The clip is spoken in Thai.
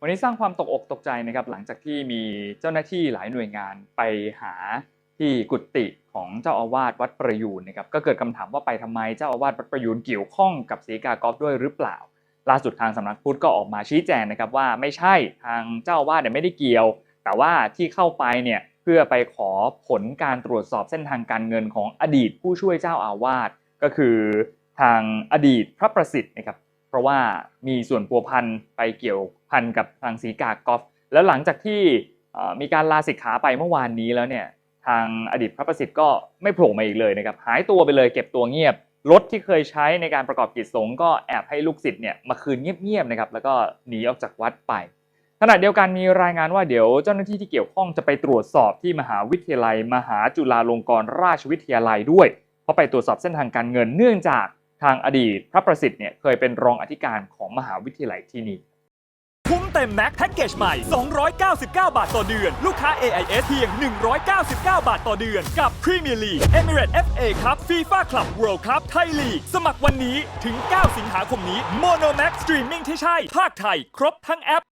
วันนี้สร้างความตกอกตกใจนะครับหลังจากที่มีเจ้าหน้าที่หลายหน่วยงานไปหาที่กุฏิของเจ้าอาวาสวัดประยูนนะครับก็เกิดคำถามว่าไปทำไมเจ้าอาวาสวัดประยูนเกี่ยวข้องกับศรีกากอฟด้วยหรือเปล่า ล่าสุดทางสำนักพุทธก็ออกมาชี้แจงนะครับว่าไม่ใช่ทางเจ้าอาวาสเนี่ยไม่ได้เกี่ยว แต่ว่าที่เข้าไปเนี่ยเพื่อไปขอผลการตรวจสอบเส้นทางการเงินของอดีตผู้ช่วยเจ้าอาวาสก็คือทางอดีตพระประสิทธิ์นะครับ เพราะว่ามีส่วนพัวพันไปเกี่ยวพันกับทางสีกากอฟแล้วหลังจากที่มีการลาสิกขาไปเมื่อวานนี้แล้วเนี่ยทางอดีตพระประสิทธิ์ก็ไม่โผล่มาอีกเลยนะครับหายตัวไปเลยเก็บตัวเงียบรถที่เคยใช้ในการประกอบกิจสงฆ์ก็แอบให้ลูกศิษย์เนี่ยมาคืนเงียบๆนะครับแล้วก็หนีออกจากวัดไปขณะเดียวกันมีรายงานว่าเดี๋ยวเจ้าหน้าที่ที่เกี่ยวข้องจะไปตรวจสอบที่มหาวิทยาลัย มหาจุฬาลงกรณราชวิทยาลัยด้วยเพราะไปตรวจสอบเส้นทางการเงินเนื่องจาก ทางอดีตพระประสิทธิ์เนี่ยเคยเป็นรองอธิการของมหาวิทยาลัยที่นี่คุ้มเต็มแม็กแพ็กเกจใหม่ 299 บาทต่อเดือน ลูกค้า AIS เพียง 199 บาทต่อเดือน กับ Premier League Emirates FA Cup FIFA Club World Cup Thai League สมัครวันนี้ถึง 9 สิงหาคมนี้ Mono Max Streaming ที่ใช่ ภาคไทย ครบทั้งแอป